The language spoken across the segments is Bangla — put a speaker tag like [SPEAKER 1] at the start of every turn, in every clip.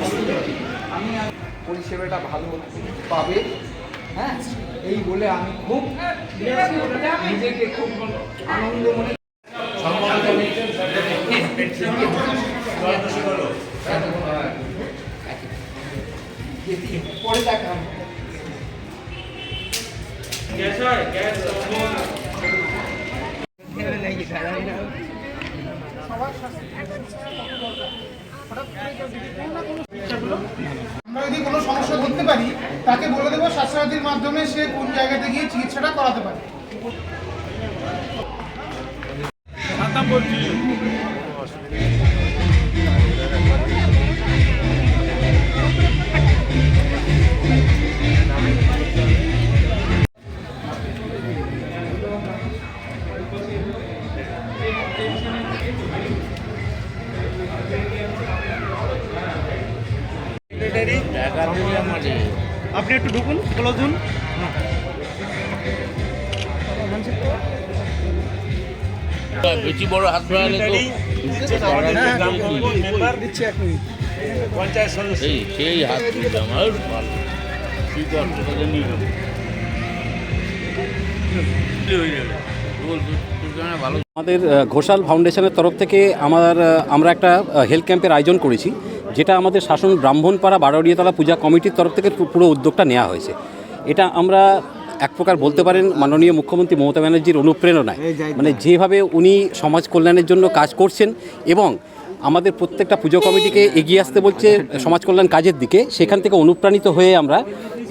[SPEAKER 1] বসে
[SPEAKER 2] পরিষেবাটা ভালো পাবে হ্যাঁ এই বলে আমি খুব নিজেকে খুব আনন্দ মনে পরে দেখা হবে।
[SPEAKER 3] আমরা যদি কোনো সমস্যা ধরতে পারি, তাকে বলে দেবো স্বাস্থ্যসাথীর মাধ্যমে সে কোন জায়গাতে গিয়ে চিকিৎসাটা করাতে পারে।
[SPEAKER 1] আপনি একটু ঢুকুন ক্লোজ হন
[SPEAKER 4] বেশি বড় হাত বাড়ালে তো সেই হয়ে জন্য ভালো
[SPEAKER 5] আমাদের ঘোষাল ফাউন্ডেশনের তরফ থেকে আমার আমরা একটা হেলথ ক্যাম্পের আয়োজন করেছি। যেটা আমাদের শাসন ব্রাহ্মণপাড়া বারোড়িয়াতলা পূজা কমিটির তরফ থেকে পুরো উদ্যোগটা নেওয়া হয়েছে। এটা আমরা এক প্রকার বলতে পারেন মাননীয় মুখ্যমন্ত্রী মমতা ব্যানার্জির অনুপ্রেরণায়। মানে যেভাবে উনি সমাজ কল্যাণের জন্য কাজ করছেন এবং আমাদের প্রত্যেকটা পুজো কমিটিকে এগিয়ে আসতে বলছে সমাজ কল্যাণ কাজের দিকে সেখান থেকে অনুপ্রাণিত হয়ে আমরা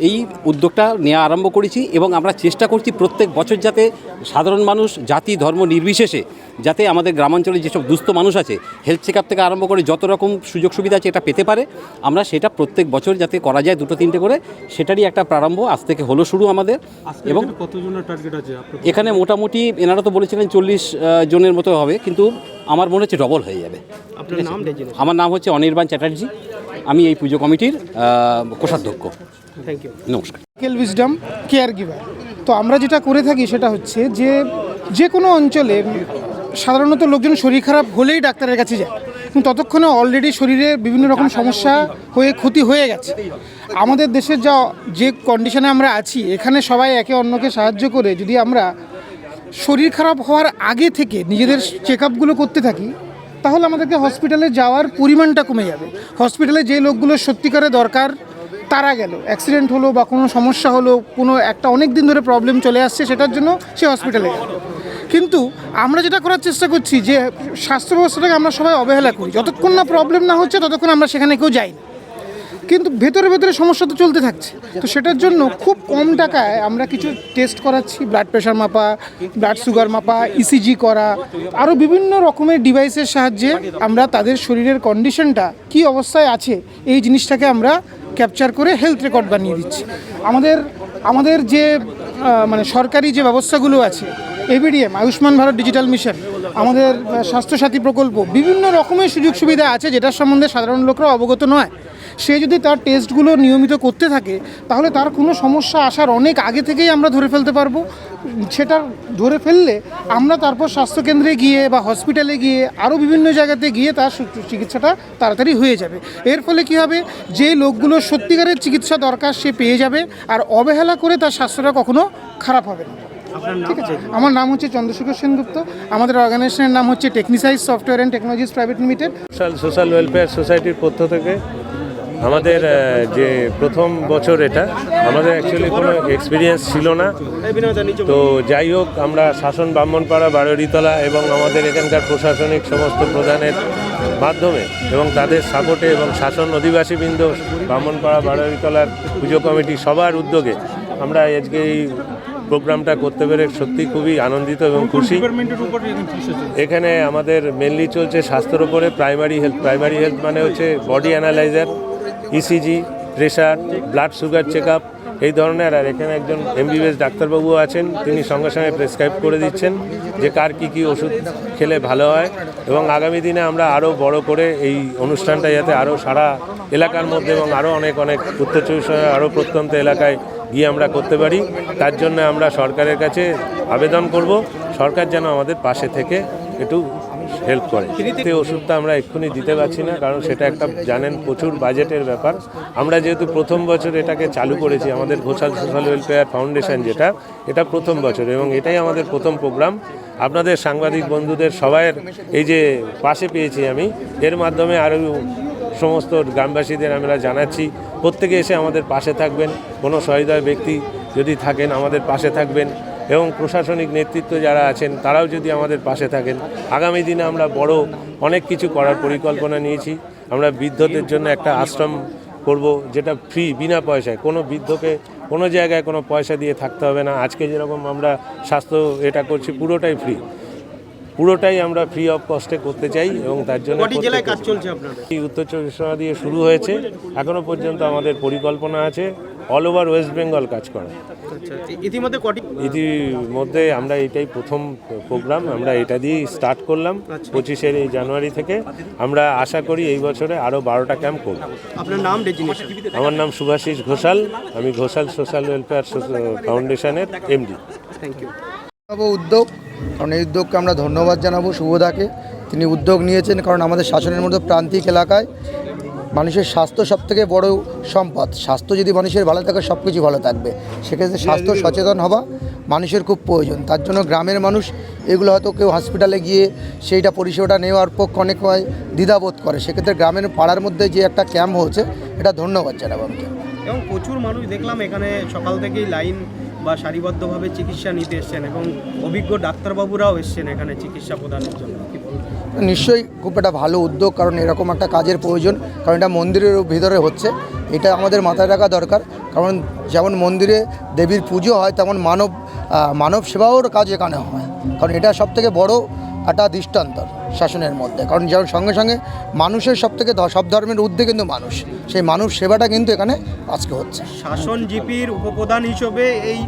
[SPEAKER 5] এই উদ্যোগটা নেওয়া আরম্ভ করেছি এবং আমরা চেষ্টা করছি প্রত্যেক বছর যাতে সাধারণ মানুষ জাতি ধর্ম নির্বিশেষে যাতে আমাদের গ্রামাঞ্চলে যেসব দুস্থ মানুষ আছে হেলথ চেক থেকে আরম্ভ করে যত রকম সুযোগ সুবিধা আছে এটা পেতে পারে আমরা সেটা প্রত্যেক বছর যাতে করা যায় দুটো তিনটে করে সেটারই একটা প্রারম্ভ আজ থেকে হলো শুরু আমাদের এবং
[SPEAKER 1] কতজনের টার্গেট আছে
[SPEAKER 5] এখানে মোটামুটি এনারা তো বলেছিলেন চল্লিশ জনের মতো হবে কিন্তু আমার মনে হচ্ছে ডবল হয়ে যাবে। আমার নাম হচ্ছে অনির্বাণ চ্যাটার্জি আমি এই পুজো কমিটির কোষাধ্যক্ষ।
[SPEAKER 1] থ্যাংক ইউ
[SPEAKER 5] নমস্কার।
[SPEAKER 3] উইজডম কেয়ার গিভার তো আমরা যেটা করে থাকি সেটা হচ্ছে যে যে কোনো অঞ্চলে সাধারণত লোকজন শরীর খারাপ হলেই ডাক্তারের কাছে যায়। কিন্তু ততক্ষণে অলরেডি শরীরে বিভিন্ন রকম সমস্যা হয়ে ক্ষতি হয়ে গেছে। আমাদের দেশের যা যে কন্ডিশনে আমরা আছি এখানে সবাই একে অন্যকে সাহায্য করে যদি আমরা শরীর খারাপ হওয়ার আগে থেকে নিজেদের চেক আপগুলো করতে থাকি তাহলে আমাদেরকে হসপিটালে যাওয়ার পরিমাণটা কমে যাবে। হসপিটালে যে লোকগুলো সত্যিকারে দরকার তারা গেল। অ্যাক্সিডেন্ট হলো বা কোনো সমস্যা হলো, কোনো একটা অনেক দিন ধরে প্রবলেম চলে আসছে, সেটার জন্য সে হসপিটালে গেল। কিন্তু আমরা যেটা করার চেষ্টা করছি যে, স্বাস্থ্য ব্যবস্থাটাকে আমরা সবাই অবহেলা করি। যতক্ষণ না প্রবলেম না হচ্ছে, ততক্ষণ আমরা সেখানে কেউ যাই না। কিন্তু ভেতরে ভেতরে সমস্যা তো চলতে থাকছে। তো সেটার জন্য খুব কম টাকায় আমরা কিছু টেস্ট করাচ্ছি ব্লাড প্রেশার মাপা ব্লাড সুগার মাপা ইসিজি করা আরও বিভিন্ন রকমের ডিভাইসের সাহায্যে আমরা তাদের শরীরের কন্ডিশনটা কি অবস্থায় আছে, এই জিনিসটাকে আমরা ক্যাপচার করে হেলথ রেকর্ড বানিয়ে দিচ্ছে। আমাদের আমাদের যে মানে সরকারি যে ব্যবস্থাগুলো আছে ABDM Ayushman Bharat digital mission আমাদের স্বাস্থ্যসাথী প্রকল্প, বিভিন্ন রকমের সুযোগ সুবিধা আছে যেটার সম্বন্ধে সাধারণ লোকরা অবগত নয়। সে যদি তার টেস্টগুলো নিয়মিত করতে থাকে তাহলে তার কোনো সমস্যা আসার অনেক আগে থেকেই আমরা ধরে ফেলতে পারব। সেটা ধরে ফেললে আমরা তারপর স্বাস্থ্যকেন্দ্রে গিয়ে বা হসপিটালে গিয়ে আরও বিভিন্ন জায়গাতে গিয়ে তার চিকিৎসাটা তাড়াতাড়ি হয়ে যাবে। এর ফলে কী হবে? যে লোকগুলো সত্যিকারের চিকিৎসা দরকার সে পেয়ে যাবে আর অবহেলা করে তার স্বাস্থ্যটা কখনো খারাপ হবে না। ঠিক আছে? আমার নাম হচ্ছে চন্দ্রশেখর সেনগুপ্ত। আমাদের অর্গানাইজেশনের নাম হচ্ছে Technisize software and technologies private limited
[SPEAKER 6] social social welfare সোসাইটির পক্ষ থেকে আমাদের যে প্রথম বছর এটা, আমাদের অ্যাকচুয়ালি কোনো এক্সপিরিয়েন্স ছিল না। তো যাই হোক, আমরা শাসন ব্রাহ্মণপাড়া, বারোরিতলা এবং আমাদের এখানকার প্রশাসনিক সমস্ত প্রধানের মাধ্যমে এবং তাদের সাপোর্টে এবং শাসন অধিবাসীবৃন্দ ব্রাহ্মণপাড়া, বারোরিতলার পুজো কমিটি সবার উদ্যোগে আমরা আজকে এই প্রোগ্রামটা করতে পেরে সত্যি খুবই আনন্দিত এবং খুশি।
[SPEAKER 1] এখানে
[SPEAKER 6] এখানে আমাদের মেনলি চলছে স্বাস্থ্যের উপরে প্রাইমারি হেলথ প্রাইমারি হেলথ মানে হচ্ছে body analyser ECG pressure blood sugar check up এই ধরনের, আর এখানে একজন এমবিবিএস ডাক্তারবাবু আছেন, তিনি সঙ্গে সঙ্গে প্রেসক্রাইব করে দিচ্ছেন যে কার কী কী ওষুধ খেলে ভালো হয় এবং আগামী দিনে আমরা আরও বড় করে এই অনুষ্ঠানটা যাতে আরও সারা এলাকার মধ্যে এবং আরও অনেক অনেক উত্তর চব্বিশ আরও প্রত্যন্ত এলাকায় গিয়ে আমরা করতে পারি। তার জন্য আমরা সরকারের কাছে আবেদন করব। সরকার যেন আমাদের পাশে থেকে একটু হেল্প করে। ফ্রিতে ওষুধটা আমরা এক্ষুনি দিতে পারছি না, কারণ সেটা একটা, জানেন, প্রচুর বাজেটের ব্যাপার। আমরা যেহেতু প্রথম বছর এটাকে চালু করেছি, আমাদের ঘোষাল সোশ্যাল ওয়েলফেয়ার ফাউন্ডেশন যেটা, এটা প্রথম বছর এবং এটাই আমাদের প্রথম প্রোগ্রাম আপনাদের সাংবাদিক বন্ধুদের, সবাইয়ের, এই যে পাশে পেয়েছি আমি, এর মাধ্যমে আরও সমস্ত গ্রামবাসীদের আমরা জানাচ্ছি, প্রত্যেকে এসে আমাদের পাশে থাকবেন। কোনো সহৃদয় ব্যক্তি যদি থাকেন, আমাদের পাশে থাকবেন। এবং প্রশাসনিক নেতৃত্ব যারা আছেন তারাও যদি আমাদের পাশে থাকেন আগামী দিনে আমরা বড় অনেক কিছু করার পরিকল্পনা নিয়েছি। আমরা বৃদ্ধদের জন্য একটা আশ্রম করব যেটা ফ্রি বিনা পয়সায়। কোনো বৃদ্ধকে কোনো জায়গায় কোনো পয়সা দিয়ে থাকতে হবে না। আজকে যেরকম আমরা স্বাস্থ্য এটা করছি পুরোটাই ফ্রি পুরোটাই আমরা ফ্রি অফ কস্টে করতে চাই এবং তার জন্য
[SPEAKER 1] কটি কাজ চলছে আপনাদের?
[SPEAKER 6] এই উত্তর চব্বিশ দিয়ে শুরু হয়েছে। এখনও পর্যন্ত আমাদের পরিকল্পনা আছে। অল ওভার ওয়েস্ট বেঙ্গল কাজ করা।
[SPEAKER 1] আচ্ছা ই- ইতিমধ্যে কটি?
[SPEAKER 6] ইতিমধ্যে আমরা এটাই প্রথম প্রোগ্রাম আমরা এটা দিয়েই স্টার্ট করলাম পঁচিশের এই জানুয়ারি থেকে। আমরা আশা করি এই বছরে আরও বারোটা ক্যাম্প করব।
[SPEAKER 1] আপনার নাম
[SPEAKER 6] আমার নাম সুভাষিস ঘোষাল আমি ঘোষাল সোশ্যাল ওয়েলফেয়ার ফাউন্ডেশনের এমডি
[SPEAKER 1] থ্যাংক ইউ
[SPEAKER 7] উদ্যোগ কারণ এই উদ্যোগকে আমরা ধন্যবাদ জানাব শুভদাকে তিনি উদ্যোগ নিয়েছেন কারণ আমাদের শাসনের মধ্যে প্রান্তিক এলাকায়। মানুষের স্বাস্থ্য সব থেকে বড় সম্পদ। স্বাস্থ্য যদি মানুষের ভালো থাকে সব কিছু ভালো থাকবে। সেক্ষেত্রে স্বাস্থ্য সচেতন হওয়া মানুষের খুব প্রয়োজন। তার জন্য গ্রামের মানুষ এগুলো হয়তো কেউ হসপিটালে গিয়ে সেইটা পরিষেবাটা নেওয়ার পক্ষে অনেক দ্বিধাবোধ করে। সেক্ষেত্রে গ্রামের পাড়ার মধ্যে যে একটা ক্যাম্প হয়েছে এটা ধন্যবাদ জানাব আমি।
[SPEAKER 1] এবং প্রচুর মানুষ দেখলাম এখানে সকাল থেকেই লাইন বা সারিবদ্ধভাবে চিকিৎসা নিতে এসছেন এবং অভিজ্ঞ ডাক্তারবাবুরাও এসছেন এখানে চিকিৎসা প্রদানের জন্য।
[SPEAKER 7] নিশ্চয়ই খুব একটা ভালো উদ্যোগ, কারণ এরকম একটা কাজের প্রয়োজন, কারণ এটা মন্দিরের ভিতরে হচ্ছে। এটা আমাদের মাথায় রাখা দরকার, কারণ যেমন মন্দিরে দেবীর পুজো হয়, তেমন মানব মানব সেবাওর কাজ এখানে হয়। কারণ এটা সব থেকে বড় একটা দৃষ্টান্তর শাসনের মধ্যে। কারণ যেমন সঙ্গে সঙ্গে মানুষের সব থেকে সব ধর্মের ঊর্ধ্বে কিন্তু মানুষ। সেই মানুষ সেবাটা কিন্তু এখানে আজকে হচ্ছে।
[SPEAKER 1] শাসন জিপির উপপ্রধান হিসেবে এই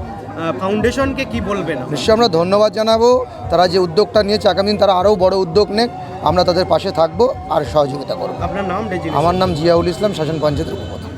[SPEAKER 1] ফাউন্ডেশনকে কি বলবেন?
[SPEAKER 7] নিশ্চয় আমরা ধন্যবাদ জানাব। তারা যে উদ্যোগটা নিয়েছে আগামী দিন তারা আরও বড় উদ্যোগ নেক। আমরা তাদের পাশে থাকব আর সহযোগিতা করব।
[SPEAKER 1] আপনার নাম
[SPEAKER 7] আমার নাম জিয়াউল ইসলাম শাসন পঞ্চায়েতের উপপ্রধান।